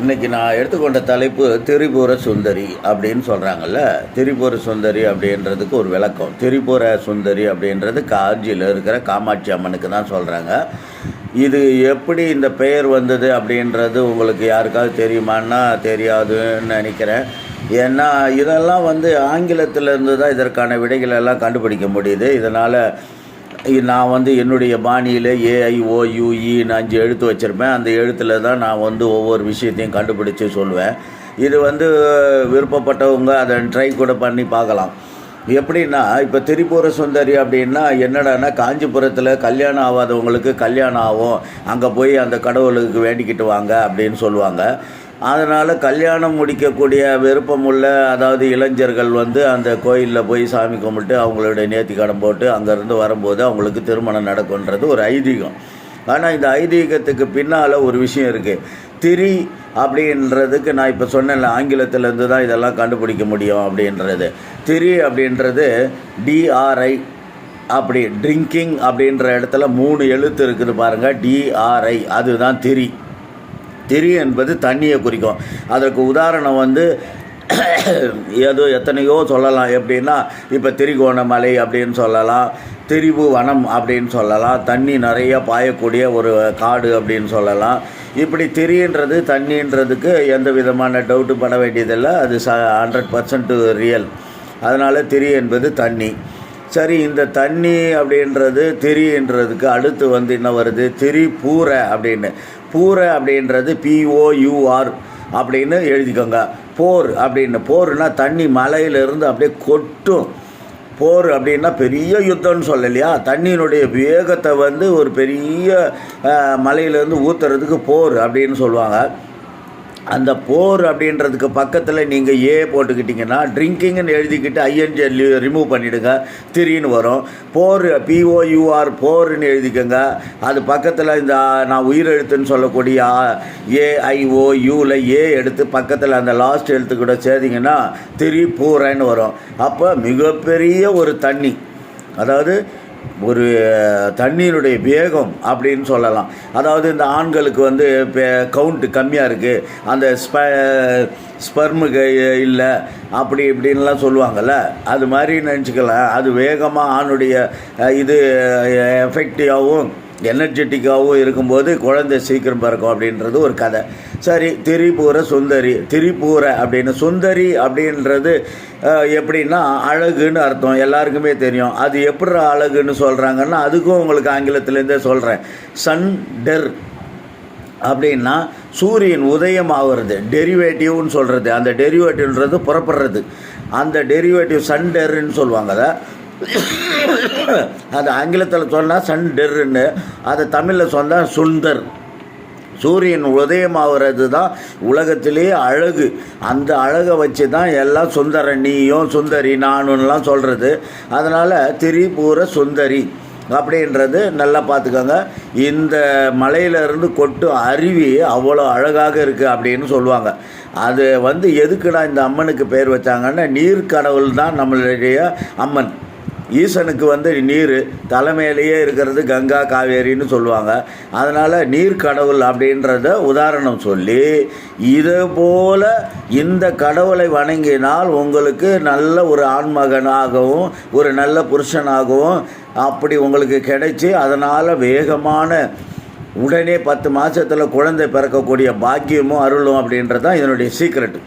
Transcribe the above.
இன்னைக்கு நான் எடுத்துக்கொண்ட தலைப்பு திரிபுர சுந்தரி அப்படின்னு சொல்கிறாங்கல்ல திரிபுர சுந்தரி அப்படின்றதுக்கு ஒரு விளக்கம். திரிபுர சுந்தரி அப்படின்றது காஞ்சியில் இருக்கிற காமாட்சி அம்மனுக்கு தான் சொல்கிறாங்க இது எப்படி இந்த பெயர் வந்தது அப்படின்றது உங்களுக்கு யாருக்காவது தெரியுமான்னா தெரியாதுன்னு நினைக்கிறேன். ஏன்னா இதெல்லாம் வந்து ஆங்கிலத்திலேருந்து தான் இதற்கான விடைகளெல்லாம் கண்டுபிடிக்க முடியுது. இதனால் நான் வந்து என்னுடைய பாணியில் ஏஐஓயுஇன்னு e அஞ்சு எழுத்து வச்சுருப்பேன். அந்த எழுத்தில் தான் நான் வந்து ஒவ்வொரு விஷயத்தையும் கண்டுபிடிச்சு சொல்லுவேன் இது வந்து விருப்பப்பட்டவங்க அதை ட்ரை கூட பண்ணி பார்க்கலாம். எப்படின்னா இப்போ திரிபுர சுந்தரி அப்படின்னா என்னடான்னா காஞ்சிபுரத்தில் கல்யாணம் ஆகாதவங்களுக்கு கல்யாணம் ஆகும். அங்கே போய் அந்த கடவுளுக்கு வேண்டிக்கிட்டு வாங்க அப்படின்னு சொல்லுவாங்க. அதனால் கல்யாணம் முடிக்கக்கூடிய விருப்பமுள்ள அதாவது இளைஞர்கள் வந்து அந்த கோயிலில் போய் சாமி கும்பிட்டு அவங்களுடைய நேர்த்தி கடன் போட்டு அங்கேருந்து வரும்போது அவங்களுக்கு திருமணம் நடக்குன்றது ஒரு ஐதீகம். ஆனால் இந்த ஐதீகத்துக்கு பின்னால் ஒரு விஷயம் இருக்குது திரி அப்படின்றதுக்கு நான் இப்போ சொன்னேன்ல ஆங்கிலத்திலேருந்து தான் இதெல்லாம் கண்டுபிடிக்க முடியும் அப்படின்றது. திரி அப்படின்றது டிஆர்ஐ அப்படி ட்ரிங்கிங் அப்படின்ற இடத்துல மூணு எழுத்து இருக்குது பாருங்கள் டிஆர்ஐ அதுதான் திரி. திரி என்பது தண்ணியை குறிக்கும். அதற்கு உதாரணம் வந்து ஏதோ எத்தனையோ சொல்லலாம். எப்படின்னா இப்போ திரிகோணமலை அப்படின்னு சொல்லலாம் திரிபு வனம் அப்படின்னு சொல்லலாம் தண்ணி நிறைய பாயக்கூடிய ஒரு காடு அப்படின்னு சொல்லலாம். இப்படி திரின்றது தண்ணின்றதுக்கு எந்த விதமான டவுட்டு பட வேண்டியதில்லை. அது ச ஹண்ட்ரட் பர்சன்ட் ரியல் அதனால் திரி என்பது தண்ணி. சரி இந்த தண்ணி அப்படின்றது திரின்றதுக்கு அடுத்து வந்து என்ன வருது? திரி பூரை அப்படின்னு. பூரை அப்படின்றது பிஓயூஆர் அப்படின்னு எழுதிக்கோங்க. போர் அப்படின்னு. போர்னால் தண்ணி மலையிலிருந்து அப்படியே கொட்டும். போர் அப்படின்னா பெரிய யுத்தம்னு சொல்லலையா? தண்ணியினுடைய வேகத்தை வந்து ஒரு பெரிய மலையிலேருந்து ஊற்றுறதுக்கு போர் அப்படின்னு சொல்லுவாங்க. அந்த போர் அப்படின்றதுக்கு பக்கத்தில் நீங்கள் ஏ போட்டுக்கிட்டிங்கன்னா ட்ரிங்கிங்னு எழுதிக்கிட்டு ஐஎன்ஜி ரிமூவ் பண்ணிவிடுங்க திரின்னு வரும். போர் பிஓயூஆர் போர்னு எழுதிக்கோங்க. அது பக்கத்தில் இந்த நான் உயிரெழுத்துன்னு சொல்லக்கூடிய ஏஐஓயூவில் ஏ எடுத்து பக்கத்தில் அந்த லாஸ்ட் எழுத்து கூட சேர்த்திங்கன்னா திரி பூரன்னு வரும். அப்போ மிகப்பெரிய ஒரு தண்ணி. அதாவது ஒரு தண்ணீருடைய வேகம் அப்படின்னு சொல்லலாம். அதாவது இந்த ஆண்களுக்கு வந்து கவுண்ட்டு கம்மியாக இருக்குது அந்த ஸ்ப ஸ்பர்முக்கு இல்லை அப்படி இப்படின்லாம் சொல்லுவாங்கள்ல அது மாதிரி நினச்சிக்கலாம். அது வேகமாக ஆணுடைய இது எஃபெக்டிவாகவும் எனர்ஜெட்டிக்காகவும் இருக்கும்போது குழந்தை சீக்கிரம் பிறக்கும் அப்படின்றது ஒரு கதை. சரி திரிபுர சுந்தரி திரிபுர அப்படின்னு சுந்தரி அப்படின்றது எப்படின்னா அழகுன்னு அர்த்தம் எல்லாருக்குமே தெரியும். அது எப்படி அழகுன்னு சொல்கிறாங்கன்னா அதுக்கும் உங்களுக்கு ஆங்கிலத்துலேருந்தே சொல்கிறேன் சன் டெர் அப்படின்னா சூரியன் உதயம் ஆகுறது டெரிவேட்டிவ்னு சொல்கிறது அந்த டெரிவேட்டிவ்ன்றது புறப்படுறது. அந்த டெரிவேட்டிவ் சன் டெர்ன்னு சொல்லுவாங்க அதை. அது ஆங்கிலத்தில் சொன்னால் சன் டெர்ன்னு அதை தமிழில் சொன்னால் சுந்தர். சூரியன் உதயமாகிறது தான் உலகத்திலே அழகு. அந்த அழகை வச்சு தான் எல்லாம் சுந்தர நீயும் சுந்தரி நானும்லாம் சொல்கிறது அதனால் திரிபுர சுந்தரி அப்படின்றது நல்லா பார்த்துக்கோங்க. இந்த மலையிலிருந்து கொட்டும் அருவி அவ்வளோ அழகாக இருக்குது அப்படின்னு சொல்லுவாங்க. அது வந்து எதுக்குடா இந்த அம்மனுக்கு பேர் வச்சாங்கன்னா நீர் கடவுள் தான் நம்மளுடைய அம்மன். ஈசனுக்கு வந்து நீர் தலைமையிலேயே இருக்கிறது கங்கா காவேரின்னு சொல்லுவாங்க. அதனால் நீர் கடவுள் அப்படின்றத உதாரணம் சொல்லி இதுபோல் இந்த கடவுளை வணங்கினால் உங்களுக்கு நல்ல ஒரு ஆண்மகனாகவும் ஒரு நல்ல புருஷனாகவும் அப்படி உங்களுக்கு கிடைச்சி அதனால் வேகமான உடனே பத்து மாதத்தில் குழந்தை பிறக்கக்கூடிய பாக்கியமும் அருளும் அப்படின்றது தான் இதனுடைய சீக்ரெட்டு